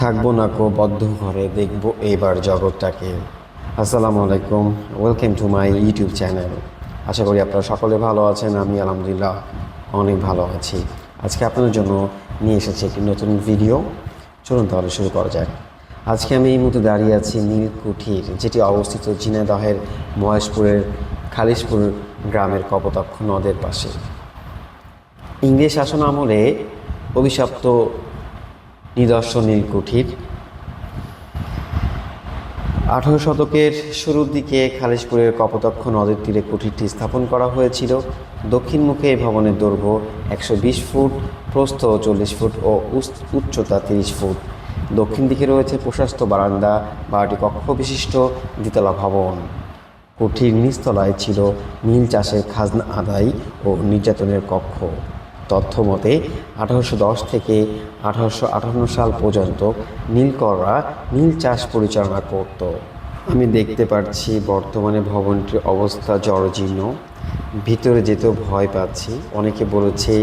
থাকব না কো বদ্ধ ঘরে দেখব এবার জগৎটাকে। আসসালামু আলাইকুম welcome to my YouTube channel আশা করি আপনারা সকলে ভালো আছেন, আমি আলহামদুলিল্লাহ অনেক ভালো আছি। আজকে আপনাদের জন্য নিয়ে এসেছি একটি নতুন ভিডিও চলুন তাহলে শুরু করা যাক। আজকে আমি এই মুহূর্তে দাঁড়িয়ে আছি নীলকুঠির, যেটি অবস্থিত ঝিনাইদহের মহেশপুরের খালিশপুর গ্রামের কপোতাক্ষ নদের পাশে। ইংরেজ শাসন আমলে অভিশপ্ত নিদর্শন নীলকুঠির আঠারো শতকের শুরুর দিকে খালিশপুরের কপোতাক্ষ নদের তীরে কুঠিরটি স্থাপন করা হয়েছিল। দক্ষিণ মুখে এই ভবনের দৈর্ঘ্য একশো বিশ ফুট, প্রস্থ চল্লিশ ফুট ও উচ্চতা তিরিশ ফুট। দক্ষিণ দিকে রয়েছে প্রশস্ত বারান্দা বারোটি কক্ষ বিশিষ্ট দ্বিতলা ভবন। কুঠির নিচতলায় ছিল নীল চাষের খাজনা আদায় ও নির্যাতনের কক্ষ। তথ্য মতে আঠারোশো দশ থেকে আঠারোশো আটান্ন সাল পর্যন্ত নীলকররা নীল চাষ পরিচালনা করত। আমি দেখতে পাচ্ছি বর্তমানে ভবনটির অবস্থা জরাজীর্ণ ভিতরে যেতেও ভয় পাচ্ছি। অনেকে বলেছে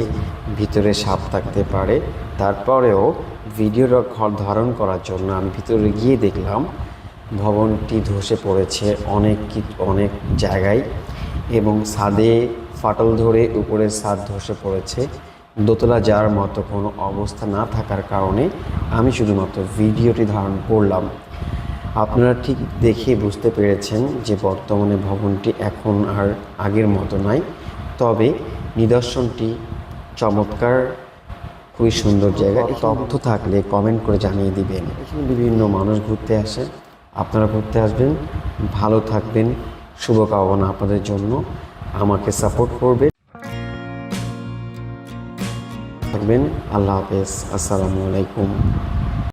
ভিতরে সাপ থাকতে পারে। তারপরেও ভিডিওটা ধারণ করার জন্য আমি ভিতরে গিয়ে দেখলাম ভবনটি ধসে পড়েছে অনেক অনেক জায়গায় এবং ছাদে ফাটল ধরে উপরের ছাদ ধসে পড়েছে। দোতলা যাওয়ার মতো কোনো অবস্থা না থাকার কারণে আমি শুধুমাত্র ভিডিওটি ধারণ করলাম। আপনারা ঠিক দেখে বুঝতে পেরেছেন যে বর্তমানে ভবনটি এখন আর আগের মতো নাই। তবে নিদর্শনটি চমৎকার, খুবই সুন্দর জায়গা। তথ্য থাকলে কমেন্ট করে জানিয়ে দিবেন। এখানে বিভিন্ন মানুষ ঘুরতে আসে আপনারা ঘুরতে আসবেন। ভালো থাকবেন। শুভকামনা আপনাদের জন্য। আমাকে সাপোর্ট করবে। থাকবেন। আল্লাহ হাফেজ। আসসালামু আলাইকুম।